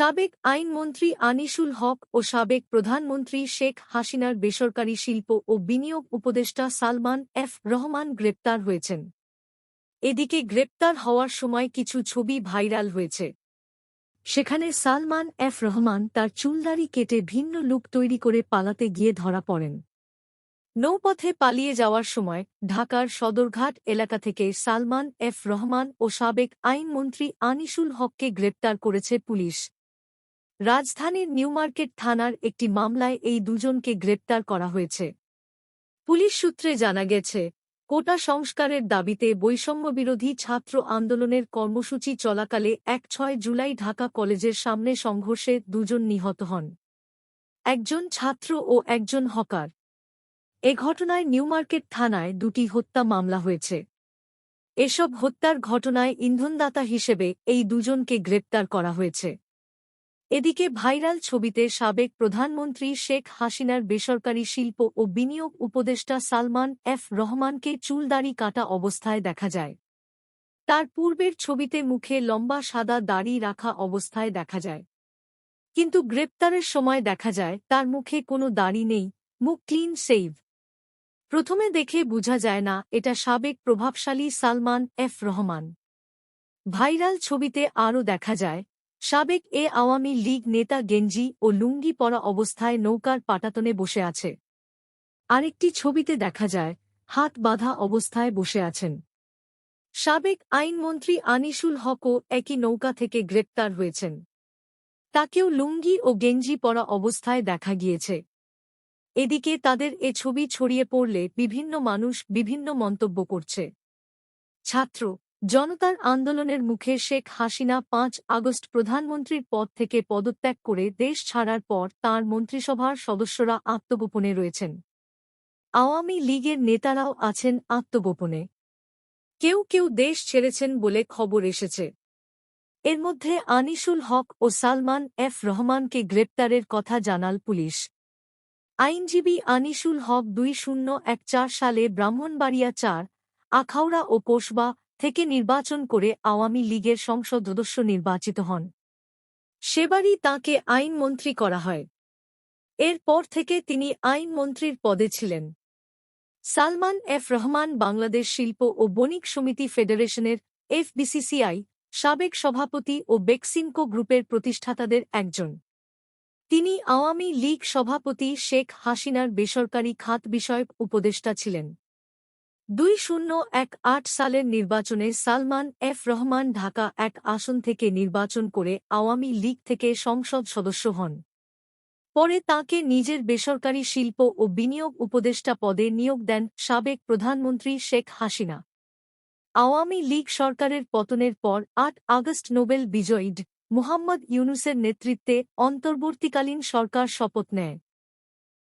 সাবেক আইনমন্ত্রী আনিসুল হক ও সাবেক প্রধানমন্ত্রী শেখ হাসিনার বেসরকারি শিল্প ও বিনিয়োগ উপদেষ্টা সালমান এফ রহমান গ্রেপ্তার হয়েছেন। এদিকে গ্রেপ্তার হওয়ার সময় কিছু ছবি ভাইরাল হয়েছে। সেখানে সালমান এফ রহমান তার চুলদারি কেটে ভিন্ন লুক তৈরি করে পালাতে গিয়ে ধরা পড়েন। নৌপথে পালিয়ে যাওয়ার সময় ঢাকার সদরঘাট এলাকা থেকে সালমান এফ রহমান ও সাবেক আইনমন্ত্রী আনিসুল হককে গ্রেপ্তার করেছে পুলিশ। রাজধানীর নিউমার্কেট থানার একটি মামলায় এই দুজনকে গ্রেপ্তার করা হয়েছে। পুলিশ সূত্রে জানা গেছে, কোটা সংস্কারের দাবিতে বৈষম্যবিরোধী ছাত্র আন্দোলনের কর্মসূচি চলাকালে এক ছয় জুলাই ঢাকা কলেজের সামনে সংঘর্ষে দুজন নিহত হন। একজন ছাত্র ও একজন হকার। এ ঘটনায় নিউমার্কেট থানায় দুটি হত্যা মামলা হয়েছে। এসব হত্যার ঘটনায় ইন্ধনদাতা হিসেবে এই দুজনকে গ্রেপ্তার করা হয়েছে। এদিকে ভাইরাল ছবিতে সাবেক প্রধানমন্ত্রী শেখ হাসিনার বেসরকারি শিল্প ও বিনিয়োগ উপদেষ্টা সালমান এফ রহমানকে চুলদাড়ি কাটা অবস্থায় দেখা যায়। তার পূর্বের ছবিতে মুখে লম্বা সাদা দাড়ি রাখা অবস্থায় দেখা যায়। কিন্তু গ্রেপ্তারের সময় দেখা যায়, তার মুখে কোনো দাড়ি নেই, মুখ ক্লিন সেভ। প্রথমে দেখে বোঝা যায় না, এটা সাবেক প্রভাবশালী সালমান এফ রহমান। ভাইরাল ছবিতে আরও দেখা যায় সাবেক এ আওয়ামী লীগ নেতা গেঞ্জি ও লুঙ্গি পরা অবস্থায় নৌকার পাটাতনে বসে আছে। আরেকটি ছবিতে দেখা যায়, হাত বাঁধা অবস্থায় বসে আছেন। সাবেক আইনমন্ত্রী আনিসুল হকও একই নৌকা থেকে গ্রেপ্তার হয়েছেন। তাকেও লুঙ্গি ও গেঞ্জি পরা অবস্থায় দেখা গিয়েছে। এদিকে তাদের এ ছবি ছড়িয়ে পড়লে বিভিন্ন মানুষ বিভিন্ন মন্তব্য করছে। ছাত্র জনতার আন্দোলনের মুখে শেখ হাসিনা পাঁচ আগস্ট প্রধানমন্ত্রীর পদ থেকে পদত্যাগ করে দেশ ছাড়ার পর তার মন্ত্রিসভার সদস্যরা আত্মগোপনে রয়েছেন। আওয়ামী লীগের নেতারাও আছেন আত্মগোপনে। কেউ কেউ দেশ ছেড়েছেন বলে খবর এসেছে। এর মধ্যে আনিসুল হক ও সালমান এফ রহমানকে গ্রেপ্তারের কথা জানাল পুলিশ। আইনজীবী আনিসুল হক দুই শূন্য এক চার সালে ব্রাহ্মণবাড়িয়া চার, আখাউড়া ও কোসবা থেকে নির্বাচন করে আওয়ামী লীগের সংসদ সদস্য নির্বাচিত হন। সেবারই তাঁকে আইনমন্ত্রী করা হয়। এরপর থেকে তিনি আইনমন্ত্রীর পদে ছিলেন। সালমান এফ রহমান বাংলাদেশ শিল্প ও বণিক সমিতি ফেডারেশনের এফবিসিসিআই সাবেক সভাপতি ও বেক্সিমকো গ্রুপের প্রতিষ্ঠাতাদের একজন। তিনি আওয়ামী লীগ সভাপতি শেখ হাসিনার বেসরকারি খাত বিষয়ক উপদেষ্টা ছিলেন। দুই শূন্য এক আট সালের নির্বাচনে সালমান এফ রহমান ঢাকা এক আসন থেকে নির্বাচন করে আওয়ামী লীগ থেকে সংসদ সদস্য হন। পরে তাকে নিজের বেসরকারি শিল্প ও বিনিয়োগ উপদেষ্টা পদে নিয়োগ দেন সাবেক প্রধানমন্ত্রী শেখ হাসিনা। আওয়ামী লীগ সরকারের পতনের পর আট আগস্ট নোবেল বিজয়ীড মুহাম্মদ ইউনুসের নেতৃত্বে অন্তর্বর্তীকালীন সরকার শপথ নেয়।